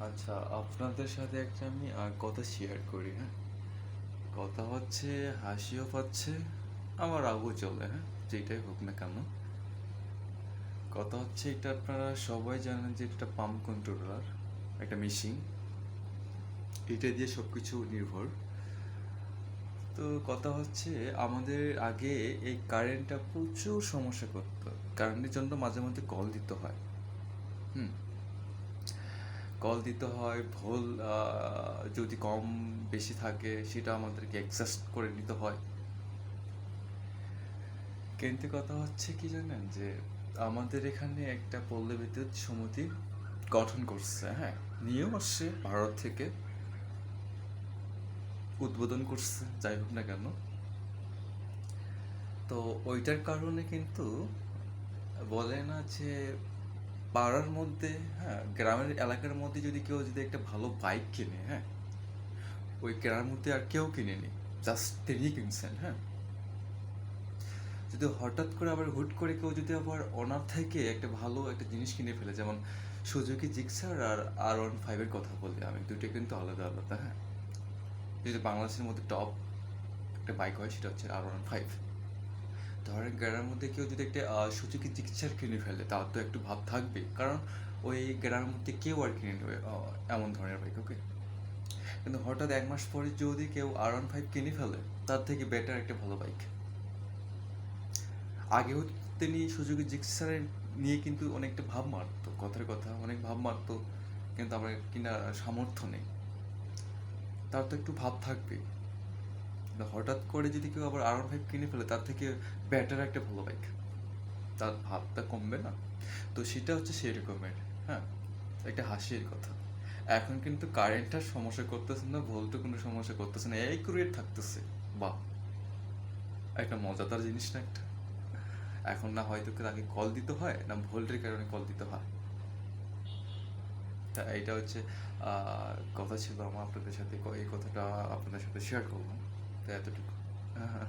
আচ্ছা আপনাদের সাথে একটা আমি কথা শেয়ার করি হ্যাঁ? কথা হচ্ছে, হাসিও পাচ্ছে আমার রাগও চলে হ্যাঁ? যেটাই হোক না কেন। কথা হচ্ছে, এটা আপনারা সবাই জানেন যে এটা পাম্প কন্ট্রোলার একটা মেশিন এটা দিয়ে সব কিছু নির্ভর। তো কথা হচ্ছে, আমাদের আগে এই কারেন্টটা প্রচুর সমস্যা করতো। কারেন্টের জন্য মাঝে মধ্যে কল দিতে হয়। হুম? কল দিতে হয়, ভোল যদি কম বেশি থাকে, সেটা আমাদেরকে অ্যাডজাস্ট করে নিতে হয়। কিন্তু কথা হচ্ছে কি জানেন যে, আমাদের এখানে একটা পল্লী বিদ্যুৎ সমিতি গঠন করছে হ্যাঁ? নিয়েও আসছে ভারত থেকে উদ্বোধন করছে, যাই হোক না কেন। তো ওইটার কারণে কিন্তু বলে না যে পাড়ার মধ্যে হ্যাঁ গ্রামের এলাকার মধ্যে যদি কেউ যদি একটা ভালো বাইক কিনে হ্যাঁ ওই কেনার মধ্যে আর কেউ কিনেনি জাস্ট তিনি কিনছেন হ্যাঁ। যদি হঠাৎ করে আবার হুট করে কেউ যদি আবার ওনার থেকে একটা ভালো একটা জিনিস কিনে ফেলে, যেমন সুজুকি জিক্সার আর আর ওয়ান ফাইভের কথা বলি আমি দুটো কিন্তু আলাদা আলাদা হ্যাঁ। যদি বাংলাদেশের মধ্যে টপ একটা বাইক হয়, সেটা হচ্ছে আর ওয়ান ফাইভ ধরেন গ্রামের মধ্যে কেউ যদি একটা সুজুকি জিক্সার কিনে ফেলে, তার তো একটু ভাব থাকবে কারণ ওই গ্রামের মধ্যে কেউ আর কিনে নেবে এমন ধরনের বাইক ওকে কিন্তু হঠাৎ এক মাস পরে যদি কেউ আর ওয়ান ফাইভ কিনে ফেলে, তার থেকে বেটার একটা ভালো বাইক আগেও তিনি সুযোগে জিক্সারের নিয়ে কিন্তু অনেকটা ভাব মারতো, কথার কথা, অনেক ভাব মারতো, কিন্তু আমার কিনা সামর্থ্য নেই। তার তো একটু ভাব থাকবে হঠাৎ করে যদি কেউ আবার আর ফাইভ কিনে ফেলে, তার থেকে বেটার একটা ভালো বাইক তার ভাবটা কমবে না। তো সেটা হচ্ছে সেই রকমের হ্যাঁ? একটা হাসির কথা। এখন কিন্তু কারেন্টটার সমস্যা করতেছে না ভোল্টও কোনো সমস্যা করতেছে না একুরেট থাকতেছে। বাহ! একটা মজাদার জিনিস না একটা? এখন না হয়তো তাকে কল দিতে হয়, না ভোল্টের কারণে কল দিতে হয়। তা এইটা হচ্ছে কথা ছিল আমার আপনাদের সাথে, এই কথাটা আপনাদের সাথে শেয়ার করলাম। তো এতটুকু হ্যাঁ হ্যাঁ